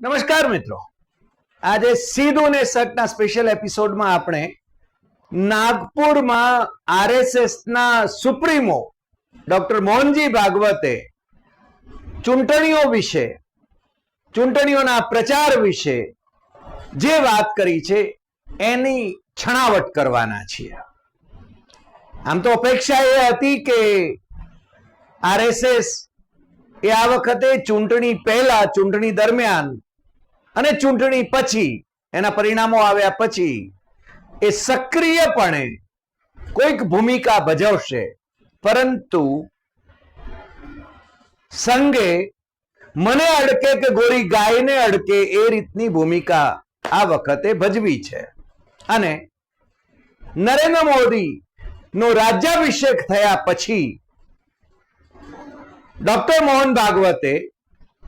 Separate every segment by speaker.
Speaker 1: નમસ્કાર મિત્રો. આજે સીધું ને સટના સ્પેશિયલ એપિસોડમાં આપણે નાગપુરમાં આરએસએસના સુપ્રીમો ડોક્ટર મોહનજી ભાગવતે ચૂંટણીઓ વિશે, ચૂંટણીઓના પ્રચાર વિશે જે વાત કરી છે એની છણાવટ કરવાના છીએ. આમ તો અપેક્ષા એ હતી કે આરએસએસ એ આ વખતે ચૂંટણી પહેલા, ચૂંટણી દરમિયાન અને ચૂંટણી પછી, એના પરિણામો આવ્યા પછી, એ સક્રિયપણે કોઈક ભૂમિકા ભજવશે. પરંતુ સંઘે મને અડકે કે ગોરી ગાયને અડકે એ રીતની ભૂમિકા આ વખતે ભજવી છે. અને નરેન્દ્ર મોદી નો રાજ્યાભિષેક થયા પછી, ડોક્ટર મોહન ભાગવતે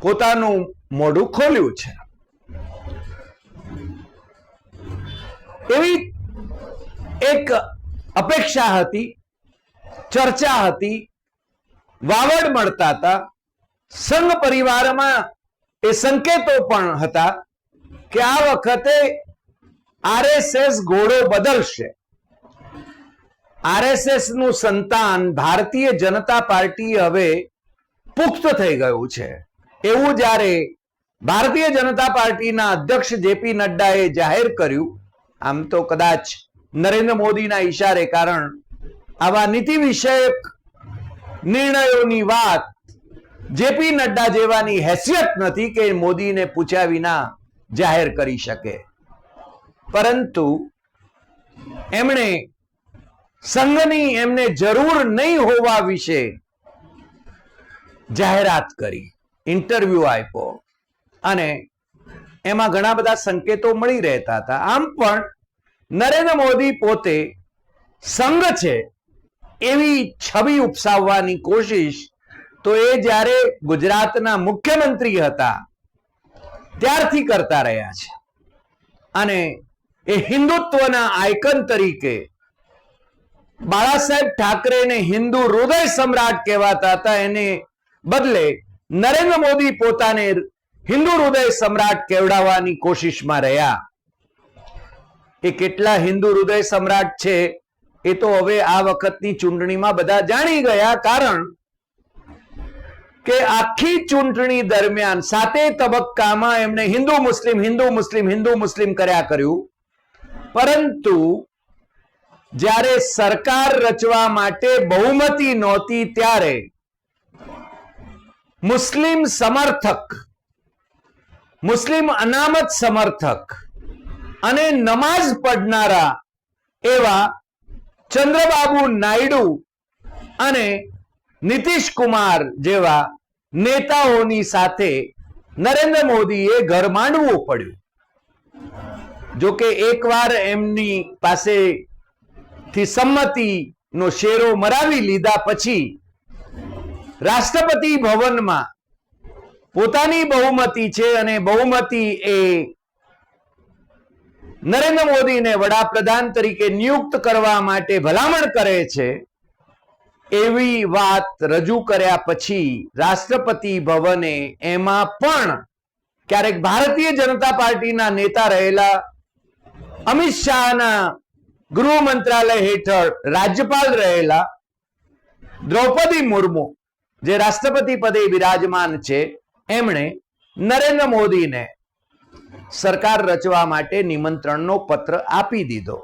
Speaker 1: પોતાનું મોઢું ખોલ્યું છે. એવી એક અપેક્ષા હતી, ચર્ચા હતી, વાવડ મળતા હતા. સંઘ પરિવારમાં એ સંકેતો પણ હતા કે આ વખતે આરએસએસ ઘોડો બદલશે. આરએસએસનું સંતાન ભારતીય જનતા પાર્ટી હવે પુખ્ત થઈ ગયું છે. એવું જ્યારે ભારતીય જનતા પાર્ટીના અધ્યક્ષ જેપી નડ્ડાએ જાહેર કર્યું આમ તો કદાચ નરેન્દ્ર મોદીના ઈશારે, કારણ આવા નીતિ વિષયક નિર્ણયોની વાત જેપી નડ્ડા જેવાની હેસિયત નથી કે મોદીને પૂછ્યા વિના જાહેર કરી શકે. પરંતુ એમણે સંઘની એમને જરૂર નહીં હોવા વિશે જાહેરાત કરી, ઇન્ટરવ્યુ આપ્યો અને એમાં ઘણા બધા સંકેતો મળી રહેતા હતા. આમ પણ નરેન્દ્ર મોદી પોતે સંઘ છે એવી છબી ઉપસાવવાની કોશિશ તો એ જ્યારે ગુજરાતના મુખ્યમંત્રી હતા ત્યારથી કરતા રહ્યા છે. અને એ હિન્દુત્વના આયકન તરીકે બાળા સાહેબ ઠાકરેને હિન્દુ હૃદય સમ્રાટ કહેવાતા હતા. એને બદલે નરેન્દ્ર મોદી પોતાને હિન્દુ હૃદય સમ્રાટ કેવડાવવાની કોશિશમાં રહ્યા. એ કેટલા હિન્દુ હૃદય સમ્રાટ છે એ તો હવે આ વખતની ચૂંટણીમાં બધા જાણી ગયા, કારણ કે આખી ચૂંટણી દરમિયાન સાતે તબક્કામાં એમણે હિન્દુ મુસ્લિમ હિન્દુ મુસ્લિમ હિન્દુ મુસ્લિમ કર્યા કર્યું. પરંતુ જ્યારે સરકાર રચવા માટે બહુમતી નહોતી ત્યારે મુસ્લિમ સમર્થક મુસ્લિમ અનામત સમર્થક અને નમાઝ પડનારા એવા ચંદ્રબાબુ નાયડુ અને નીતિશ કુમાર જેવા નેતાઓની સાથે નરેન્દ્ર મોદીએ ઘર માંડવું પડ્યું. જો કે એકવાર એમની પાસે થી સંમતિનો શેરો મરાવી લીધા પછી રાષ્ટ્રપતિ ભવનમાં પોતાની બહુમતી છે અને બહુમતી એ નરેન્દ્ર મોદીને વડાપ્રધાન તરીકે નિયુક્ત કરવા માટે ભલામણ કરે છે, એવી વાત રજૂ કર્યા પછી રાષ્ટ્રપતિ ભવને એમાં પણ ક્યારેક ભારતીય જનતા પાર્ટીના નેતા રહેલા અમિત શાહના ગૃહ મંત્રાલય હેઠળ રાજ્યપાલ રહેલા દ્રૌપદી મુર્મુ, જે રાષ્ટ્રપતિ પદે બિરાજમાન છે એમણે નરેન્દ્ર મોદીને સરકાર રચવા માટે નિમંત્રણનો પત્ર આપી દીધો.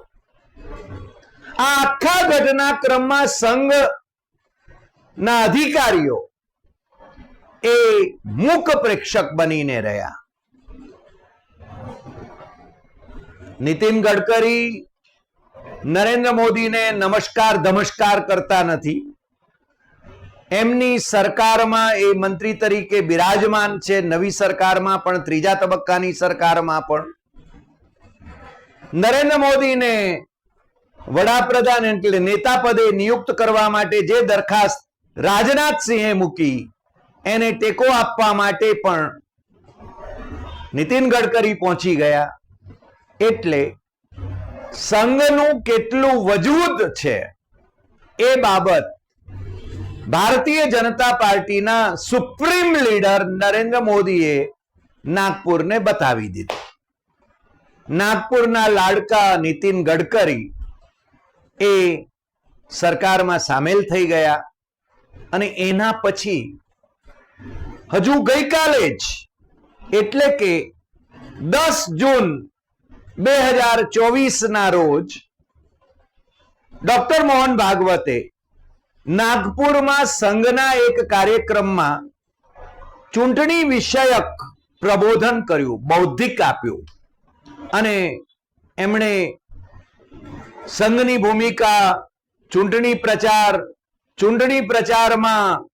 Speaker 1: આખા ઘટનાક્રમમાં સંઘ ના અધિકારીઓ એ મૂક પ્રેક્ષક બનીને રહ્યા. નીતિન ગડકરી, નરેન્દ્ર મોદીને નમસ્કાર ધમસ્કાર કરતા નથી. એમની સરકારમાં એ મંત્રી તરીકે બિરાજમાન છે, નવી સરકારમાં પણ, ત્રીજા તબક્કાની સરકારમાં પણ. નરેન્દ્ર મોદીને વડાપ્રધાન એટલે નેતા પદે નિયુક્ત કરવા માટે જે દરખાસ્ત રાજનાથસિંહે મૂકી, એને ટેકો આપવા માટે પણ નીતિન ગડકરી પહોંચી ગયા. એટલે સંઘનું કેટલું વજૂદ છે એ બાબત ભારતીય જનતા પાર્ટીના સુપ્રીમ લીડર નરેન્દ્ર મોદીએ નાગપુરને બતાવી દીધું. નાગપુરના લાડકા નીતિન ગડકરી એ સરકારમાં સામેલ થઈ ગયા અને એના પછી હજુ ગઈકાલે જ એટલે કે દસ જૂન બે હજાર ચોવીસના રોજ ડોક્ટર મોહન ભાગવતે નાગપુરમાં સંઘના એક કાર્યક્રમમાં ચૂંટણી વિષયક પ્રબોધન કર્યું, બૌદ્ધિક આપ્યું. અને એમણે સંઘની ભૂમિકા, ચૂંટણી પ્રચાર, ચૂંટણી પ્રચારમાં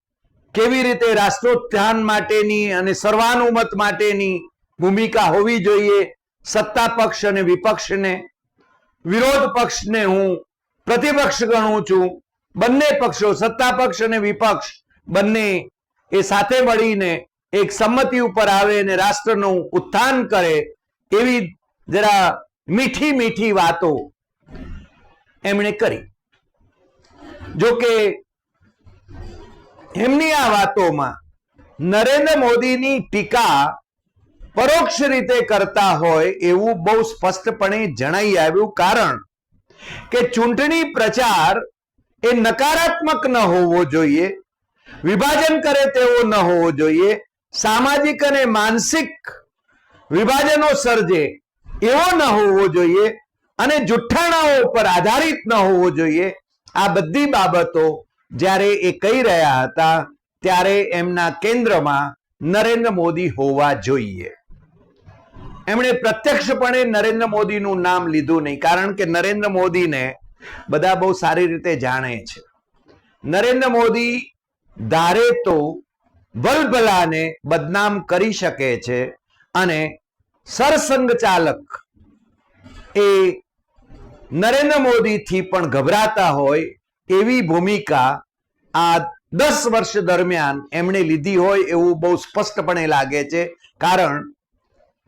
Speaker 1: કેવી રીતે રાષ્ટ્રોત્થાન માટેની અને સર્વાનુમત માટેની ભૂમિકા હોવી જોઈએ, સત્તા પક્ષ અને વિપક્ષને, વિરોધ પક્ષને હું પ્રતિપક્ષ ગણું છું. બંને પક્ષો, સત્તા પક્ષ અને વિપક્ષ, બંને એ સાથે મળીને એક સંમતિ ઉપર આવે અને રાષ્ટ્રનું ઉત્થાન કરે એવી જરા મીઠી મીઠી વાતો એમણે કરી. જો કે એમની આ વાતોમાં નરેન્દ્ર મોદીની ટીકા પરોક્ષ રીતે કરતા હોય એવું બહુ સ્પષ્ટપણે જણાઈ આવ્યું કારણ કે ચૂંટણી પ્રચાર એ નકારાત્મક ન હોવો જોઈએ. વિભાજન કરે તેવો ન હોવો જોઈએ. સામાજિક અને માનસિક વિભાજનો સર્જે એવો ન હોવો જોઈએ અને જુઠ્ઠાણાઓ પર આધારિત ન હોવો જોઈએ. આ બધી બાબતો જ્યારે એ કહી રહ્યા હતા ત્યારે એમના કેન્દ્રમાં નરેન્દ્ર મોદી હોવા જોઈએ. એમણે પ્રત્યક્ષપણે નરેન્દ્ર મોદીનું નામ લીધું નહીં, કારણ કે નરેન્દ્ર મોદીને બધા બહુ સારી રીતે જાણે છે. નરેન્દ્ર મોદી ધારે તો વલભલાને બદનામ કરી શકે છે અને સરસંગ ચાલક એ નરેન્દ્ર મોદીથી પણ ગભરાતા હોય એવી ભૂમિકા આ દસ વર્ષ દરમિયાન એમણે લીધી હોય એવું બહુ સ્પષ્ટપણે લાગે છે. કારણ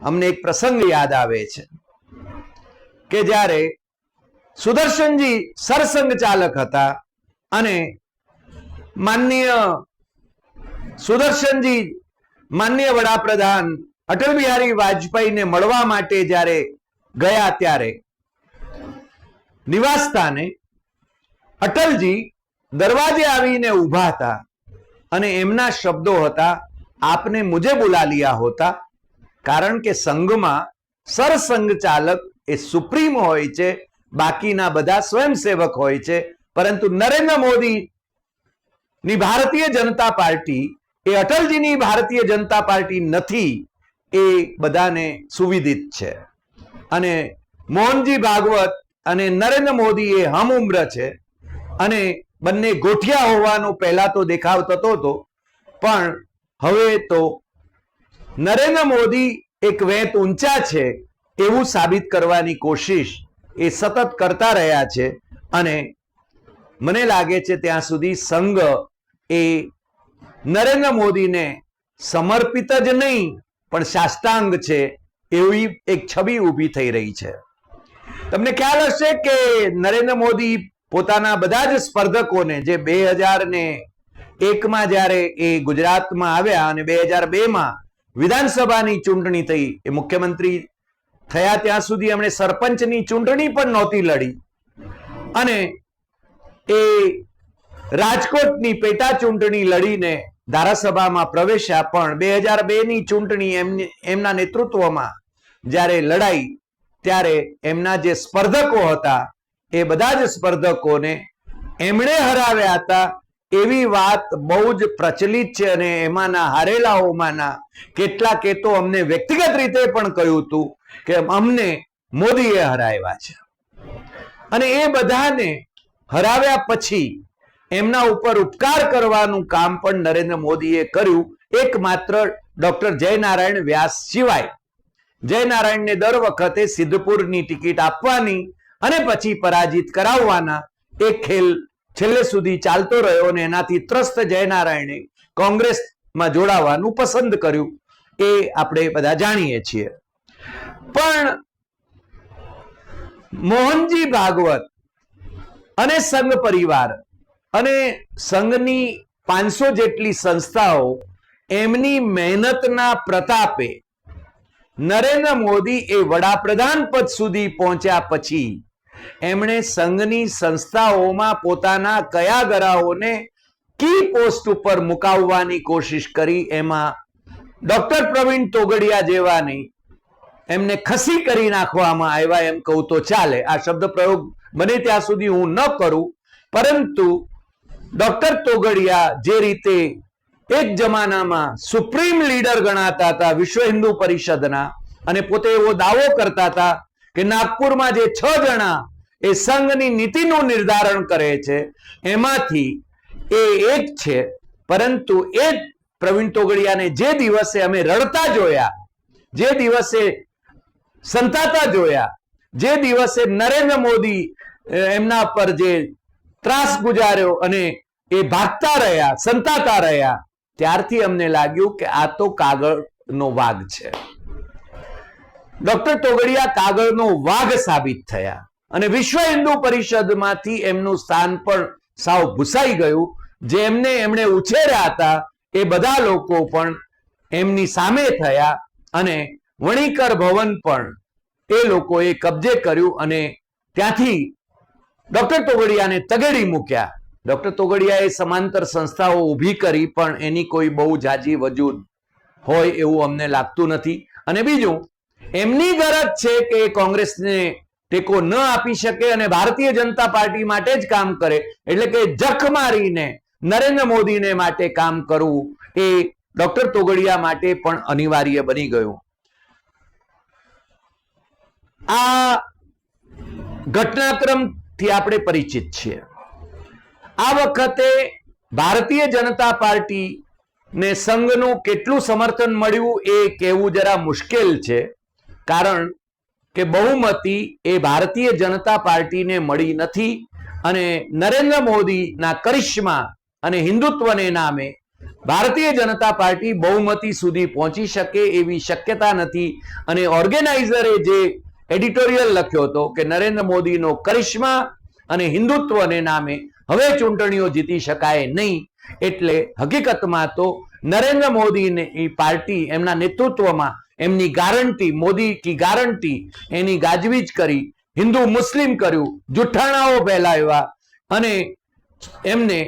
Speaker 1: અમને એક પ્રસંગ યાદ આવે છે કે જ્યારે સુદર્શનજી સરસંઘ ચાલક હતા અને માનનીય સુદર્શનજી માનનીય વડાપ્રધાન અટલ બિહારી વાજપેયીને મળવા માટે જ્યારે ગયા ત્યારે નિવાસસ્થાને અટલજી દરવાજે આવીને ઊભા હતા અને એમના શબ્દો હતા, આપને મુજે બોલા લિયા હોતા. કારણ કે સંઘમાં સરસંઘ ચાલક એ સુપ્રીમ હોય છે બાકીના બધા સ્વયંસેવક હોય છે. પરંતુ નરેન્દ્ર મોદી ની ભારતીય જનતા પાર્ટી, એ અટલજીની ભારતીય જનતા પાર્ટી નથી, એ બધાને સુવિદિત છે. અને મોહનજી ભાગવત અને નરેન્દ્ર મોદી એ હમ ઉમ્ર છે. અને બંને ગોઠિયા હોવાનો પહેલા તો દેખાવ થતો હતો. પણ હવે તો નરેન્દ્ર મોદી એક વેત ઊંચા છે એવું સાબિત કરવાની કોશિશ એ સતત કરતા રહ્યા છે અને મને લાગે છે ત્યાં સુધી સંઘ એ નરેન્દ્ર મોદીને સમર્પિત જ નહીં, પણ સાષ્ટાંગ છે એવી એક છબી ઊભી થઈ રહી છે. તમને ખ્યાલ હશે કે નરેન્દ્ર મોદી પોતાના બધા જ સ્પર્ધકોને જે બે હજાર ને એકમાં જ્યારે એ ગુજરાતમાં આવ્યા અને બે હજાર બેમાં વિધાનસભાની ચૂંટણી થઈ, એ મુખ્યમંત્રી થયા ત્યાં સુધી એમણે સરપંચની ચૂંટણી પણ નહોતી લડી. અને એ રાજકોટની પેટા ચૂંટણી લડીને ધારાસભામાં પ્રવેશ્યા પણ બે હજાર બેની ચૂંટણી એમને, એમના નેતૃત્વમાં જ્યારે લડાઈ, ત્યારે એમના જે સ્પર્ધકો હતા, એ બધા જ સ્પર્ધકોને એમણે હરાવ્યા હતા. એવી વાત બહુ જ પ્રચલિત છે અને એમાંના હારેલાઓમાંના કેટલાકે તો અમને વ્યક્તિગત રીતે પણ કહ્યું હતું કે અમને મોદીએ હરાવ્યા છે. અને એ બધાને હરાવ્યા પછી એમના ઉપર ઉપકાર કરવાનું કામ પણ નરેન્દ્ર મોદીએ કર્યું. એકમાત્ર ડોક્ટર જયનારાયણ વ્યાસ સિવાય. જયનારાયણને દર વખતે સિદ્ધપુરની ટિકિટ આપવાની અને પછી પરાજિત કરાવવાના એક ખેલ છેલ્લે સુધી ચાલતો રહ્યો અને એનાથી ત્રસ્ત જયનારાયણે કોંગ્રેસમાં જોડાવાનું પસંદ કર્યું. એ આપણે બધા જાણીએ છીએ. પણ મોહનજી ભાગવત અને સંઘ પરિવાર અને સંઘની પાંચસો જેટલી સંસ્થાઓ એમની મહેનતના પ્રતાપે નરેન્દ્ર મોદી એ વડાપ્રધાન પદ સુધી પહોંચ્યા પછી એમણે સંઘની સંસ્થાઓમાં પોતાના કયા ગરાઓને કી પોસ્ટ ઉપર મુકાવવાની કોશિશ કરી એમાં ડોક્ટર પ્રવીણ તોગડિયા જેવાની એમને ખસી કરી નાખવામાં આવ્યા એમ કહું તો ચાલે. આ શબ્દ પ્રયોગ બને ત્યાં સુધી હું ન કરું, પરંતુ ડોક્ટર તોગડિયા જે રીતે એક જમાનામાં સુપ્રીમ લીડર ગણાતા હતા વિશ્વ હિન્દુ પરિષદના અને પોતે એવો દાવો કરતા હતા કે નાગપુરમાં જે છ જણા એ સંઘની નીતિનું નિર્ધારણ કરે છે, એમાંથી એ એક છે, પરંતુ એ પ્રવીણ તોગડિયાને જે દિવસે અમે રડતા જોયા, જે દિવસે સંતાતા જોયા. જે દિવસે નરેન્દ્ર મોદી એમના પર જે ત્રાસ ગુજાર્યો અને એ ભાગતા રહ્યા, સંતાતા રહ્યા, ત્યારથી અમને લાગ્યું કે આ તો કાગળનો વાઘ છે. ડોક્ટર તોગડિયા કાગળનો વાઘ સાબિત થયા અને વિશ્વ હિન્દુ પરિષદમાંથી એમનું સ્થાન પણ સાવ ભૂસાઈ ગયું. જે એમને એમણે ઉછેર્યા હતા, એ બધા લોકો પણ એમની સામે થયા અને વણિકર ભવન પણ એ લોકોએ કબજે કર્યું અને ત્યાંથી ડોક્ટર તોગડિયાને તગેડી મૂક્યા. ડોક્ટર તોગડિયાએ સમાંતર સંસ્થાઓ ઊભી કરી, પણ એની કોઈ બહુ જાજી વજૂદ હોય એવું અમને લાગતું નથી. અને બીજું, એમની ગરજ છે કે કોંગ્રેસને ટેકો ન આપી શકે અને ભારતીય જનતા પાર્ટી માટે જ કામ કરે. એટલે કે જખ મારીને નરેન્દ્ર મોદીને માટે કામ કરવું એ ડોક્ટર તોગડિયા માટે પણ અનિવાર્ય બની ગયું. આ ઘટનાક્રમથી આપણે પરિચિત છીએ. આ વખતે ભારતીય જનતા પાર્ટી ને સંઘનું કેટલું સમર્થન મળ્યું એ કહેવું જરા મુશ્કેલ છે, કારણ કે બહુમતી એ ભારતીય જનતા પાર્ટીને મળી નથી અને નરેન્દ્ર મોદીના કરિશ્મા અને હિન્દુત્વને નામે ભારતીય જનતા પાર્ટી બહુમતી સુધી પહોંચી શકે એવી શક્યતા નથી અને ઓર્ગેનાઇઝરે જે એડિટોરિયલ લખ્યો હતો કે નરેન્દ્ર મોદીનો કરિશ્મા અને હિન્દુત્વને નામે હવે ચૂંટણીઓ જીતી શકાય નહીં. એટલે હકીકતમાં તો નરેન્દ્ર મોદીને એ પાર્ટી એમના નેતૃત્વમાં એમની ગારંટી, મોદી કી ગારંટી, એની ગાજવીજ કરી હિન્દુ મુસ્લિમ કર્યું, જુઠ્ઠાણાઓ ફેલાવ્યા અને એમને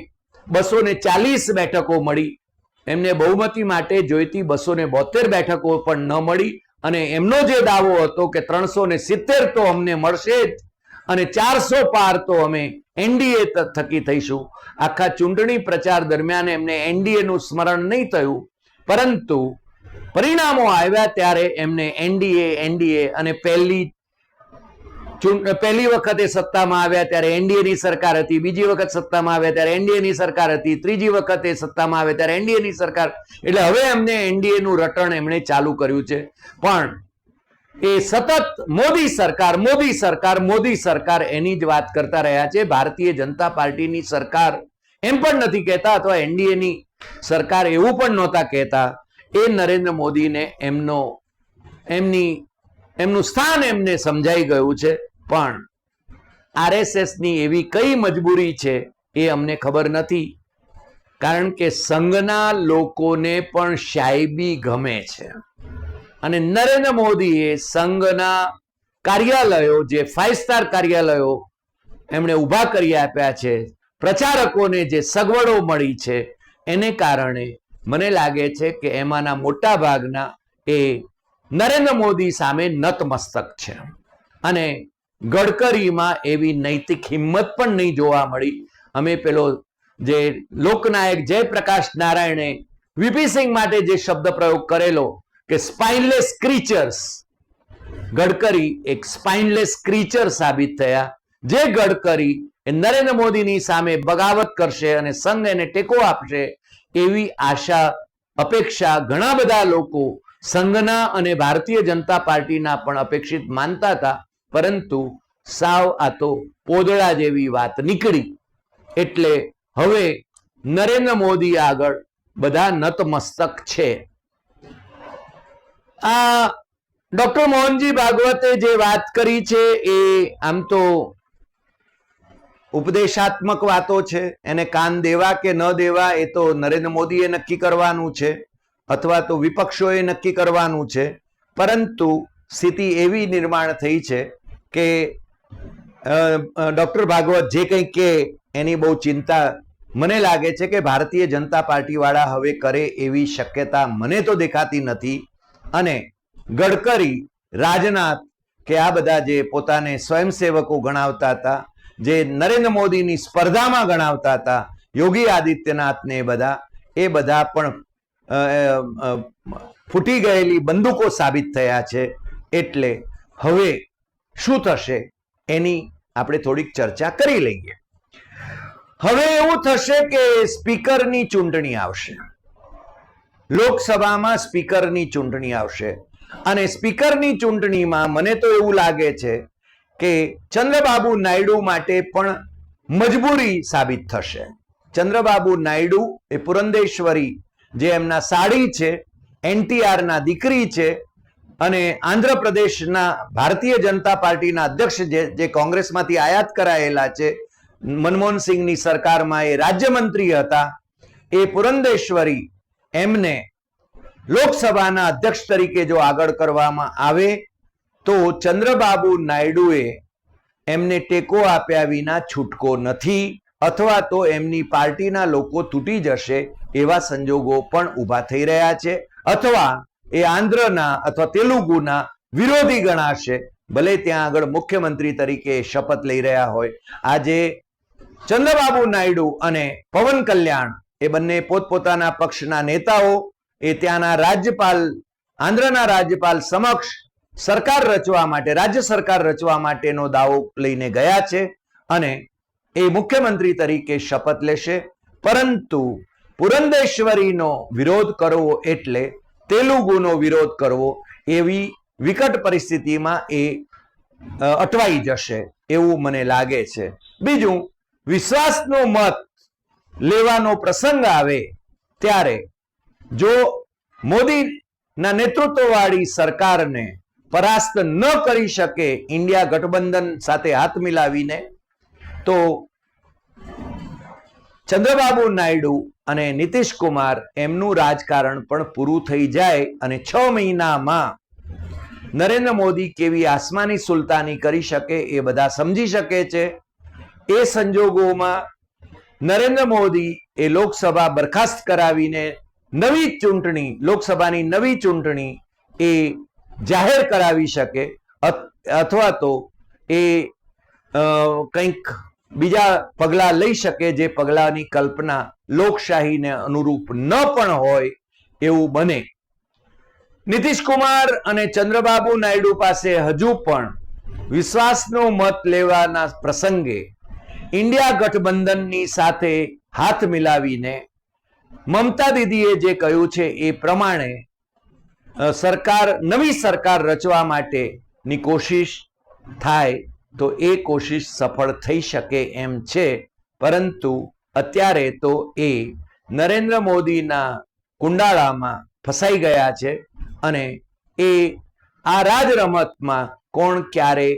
Speaker 1: બસો ને ચાલીસ બેઠકો મળી. એમને બહુમતી માટે જોઈતી બસો ને બોતેર બેઠકો પણ ન મળી. અને એમનો જે દાવો હતો કે ત્રણસો ને સિત્તેર તો અમને મળશે જ અને ચારસો પાર તો અમે એનડીએ થકી થઈશું. આખા ચૂંટણી પ્રચાર દરમિયાન એમને એનડીએ નું સ્મરણ નહીં થયું. પરંતુ પરિણામો આવ્યા ત્યારે એમને એનડીએ એનડીએ અને પહેલી પહેલી વખતે સત્તામાં આવ્યા ત્યારે એનડીએ ની સરકાર હતી, બીજી વખત સત્તામાં આવ્યા ત્યારે એનડીએ ની સરકાર હતી, ત્રીજી વખતે સત્તામાં આવ્યા ત્યારે એનડીએ ની સરકાર. એટલે હવે એમને એનડીએ નું રટણ એમણે ચાલુ કર્યું છે. પણ એ સતત મોદી સરકાર મોદી સરકાર મોદી સરકાર એની જ વાત કરતા રહ્યા છે. ભારતીય જનતા પાર્ટીની સરકાર એમ પણ નથી કહેતા અથવા એનડીએ ની સરકાર એવું પણ નહોતા કહેતા. એ નરેન્દ્ર મોદીને એમનો, એમની, એમનું સ્થાન એમને સમજાઈ ગયું છે. પણ આરએસએસની એવી કઈ મજબૂરી છે એ અમને ખબર નથી. કારણ કે સંઘના લોકોને પણ શાયબી ગમે છે. અને નરેન્દ્ર મોદીએ સંઘના કાર્યાલયો, જે ફાઇવ સ્ટાર કાર્યાલયો એમણે ઊભા કરી આપ્યા છે, પ્રચારકોને જે સગવડો મળી છે, એને કારણે મને લાગે છે કે એમાંના મોટા ભાગના એ નરેન્દ્ર મોદી સામે નતમસ્તક છે. અને ગડકરીમાં એવી નૈતિક હિંમત પણ નહીં જોવા મળી. અમે પેલો જે લોકનાયક જયપ્રકાશ નારાયણે વીપી માટે જે શબ્દ પ્રયોગ કરેલો કે સ્પાઇનલેસ ક્રીચર્સ ગડકરી એક સ્પાઇનલેસ ક્રીચર સાબિત થયા. જે ગડકરી એ નરેન્દ્ર મોદીની સામે બગાવત કરશે અને સંઘ એને ટેકો આપશે એવી આશા, અપેક્ષા ઘણા બધા લોકો સંઘના અને ભારતીય જનતા પાર્ટીના પણ અપેક્ષિત માનતા હતા. પરંતુ સાવ આ તો પોદળા જેવી વાત નીકળી. એટલે હવે નરેન્દ્ર મોદી આગળ બધા નતમસ્તક છે. આ ડોક્ટર મોહનજી ભાગવતે જે વાત કરી છે એ આમ તો ઉપદેશાત્મક વાતો છે. એને કાન દેવા કે ન દેવા એ તો નરેન્દ્ર મોદીએ નક્કી કરવાનું છે અથવા તો વિપક્ષોએ નક્કી કરવાનું છે. પરંતુ સ્થિતિ એવી નિર્માણ થઈ છે કે ડોક્ટર ભાગવત જે કંઈ કે, એની બહુ ચિંતા મને લાગે છે કે ભારતીય જનતા પાર્ટીવાળા હવે કરે એવી શક્યતા મને તો દેખાતી નથી. અને ગડકરી, રાજનાથ કે આ બધા જે પોતાને સ્વયંસેવકો ગણાવતા હતા, જે નરેન્દ્ર મોદીની સ્પર્ધામાં ગણાવતા હતા, યોગી આદિત્યનાથને એ બધા એ બધા પણ ફૂટી ગયેલી બંદૂકો સાબિત થયા છે. એટલે હવે શું થશે? એની આપણે થોડીક ચર્ચા કરી લઈએ. હવે એવું થશે કે સ્પીકરની ચૂંટણી આવશે. લોકસભામાં સ્પીકરની ચૂંટણી આવશે. અને સ્પીકરની ચૂંટણીમાં મને તો એવું લાગે છે કે ચંદ્રબાબુ નાયડુ માટે પણ મજબૂરી સાબિત થશે. ચંદ્રબાબુ નાયડુ એ પુરંદેશ્વરી જે એમના સાડી છે એનટીઆર ના દીકરી છે અને આંધ્રપ્રદેશના ભારતીય જનતા પાર્ટીના અધ્યક્ષ જે જે કોંગ્રેસમાંથી આયાત કરાયેલા છે, મનમોહનસિંહની સરકારમાં એ રાજ્યમંત્રી હતા. એ પુરંદેશ્વરી એમને લોકસભાના અધ્યક્ષ તરીકે જો આગળ કરવામાં આવે, તો ચંદ્રબાબુ નાયડુએ એમને ટેકો આપ્યા વિના છૂટકો નથી, અથવા તો એમની પાર્ટીના લોકો તૂટી જશે એવા સંજોગો પણ ઊભા થઈ રહ્યા છે, અથવા એ આંધ્રના અથવા તેલુગુના વિરોધી ગણાશે. ભલે ત્યાં આગળ મુખ્યમંત્રી તરીકે શપથ લઈ રહ્યા હોય. આજે ચંદ્રબાબુ નાયડુ અને પવન કલ્યાણ એ બંને પોતપોતાના પક્ષના નેતાઓ, એ ત્યાંના રાજ્યપાલ, આંધ્રના રાજ્યપાલ સમક્ષ સરકાર રચવા માટે, રાજ્ય સરકાર રચવા માટેનો દાવો લઈને ગયા છે અને એ મુખ્યમંત્રી તરીકે શપથ લેશે. પરંતુ પુરંદેશ્વરીનો વિરોધ કરવો એટલે તેલુગુનો વિરોધ કરવો એવી વિકટ પરિસ્થિતિમાં એ અટવાઈ જશે એવું મને લાગે છે. બીજું, વિશ્વાસનો મત લેવાનો પ્રસંગ આવે ત્યારે જો મોદીના નેતૃત્વવાળી સરકારને પરાસ્ત ન કરી શકે ઇન્ડિયા ગઠબંધન સાથે હાથ મિલાવીને, તો ચંદ્રબાબુ નાયડુ અને નીતિશ કુમાર એમનું રાજકારણ પણ પૂરું થઈ જાય અને છ મહિનામાં નરેન્દ્ર મોદી કેવી આસમાની સુલતાની કરી શકે એ બધા સમજી શકે છે. એ સંજોગોમાં નરેન્દ્ર મોદી એ લોકસભા બરખાસ્ત કરાવીને નવી ચૂંટણી, લોકસભાની નવી ચૂંટણી એ જાહેર કરાવી શકે અથવા તો એ કંઈક બીજા પગલા લઈ શકે જે પગલાની કલ્પના લોકશાહીને અનુરૂપ ન પણ હોય એવું બને. નીતિશ કુમાર અને ચંદ્રબાબુ નાયડુ પાસે હજુ પણ વિશ્વાસનો મત લેવાના પ્રસંગે ઇન્ડિયા ગઠબંધનની સાથે હાથ મિલાવીને મમતા દીદીએ જે કહ્યું છે એ પ્રમાણે સરકાર, નવી સરકાર રચવા માટેની કોશિશ થાય તો એ કોશિશ સફળ થઈ શકે એમ છે. પરંતુ અત્યારે તો એ નરેન્દ્ર મોદીના કુંડાળામાં ફસાઈ ગયા છે અને એ આ રાજ રમતમાં કોણ ક્યારે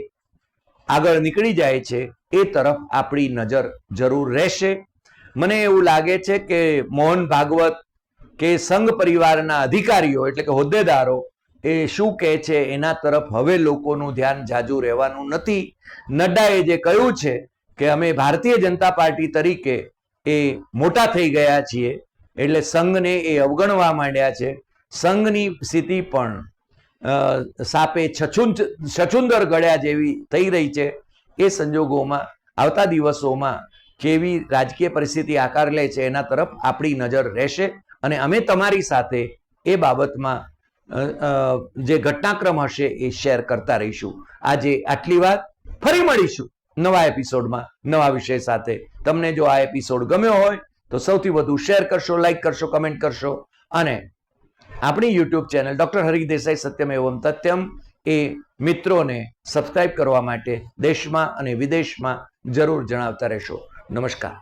Speaker 1: આગળ નીકળી જાય છે એ તરફ આપણી નજર જરૂર રહેશે. મને એવું લાગે છે કે મોહન ભાગવત કે સંઘ પરિવારના અધિકારીઓ એટલે કે હોદ્દેદારો એ શું કહે છે એના તરફ હવે લોકોનું ધ્યાન જાજુ રહેવાનું નથી. નડ્ડાએ જે કહ્યું છે કે અમે ભારતીય જનતા પાર્ટી તરીકે એ મોટા થઈ ગયા છીએ, એટલે સંઘને એ અવગણવા માંડ્યા છે. સંઘની સ્થિતિ પણ સાપે છછુંદ છછુંદર ગળ્યા જેવી થઈ રહી છે. એ સંજોગોમાં, આવતા દિવસોમાં કેવી રાજકીય પરિસ્થિતિ આકાર લે છે એના તરફ આપણી નજર રહેશે અને અમે તમારી સાથે એ બાબતમાં જે ઘટનાક્રમ હશે એ શેર કરતા રહીશું. આજે આટલી વાત. ફરી મળીશું નવા એપિસોડમાં નવા વિષય સાથે. તમને જો આ એપિસોડ ગમ્યો હોય, તો સૌથી વધુ શેર કરશો લાઈક કરશો કમેન્ટ કરશો. અને આપણી YouTube channel doctor Hari Desai Satyam એવમ તથ્યમ એ મિત્રોને સબસ્ક્રાઇબ કરવા માટે દેશમાં અને વિદેશમાં જરૂર જણાવતા રહેશો. નમસ્કાર.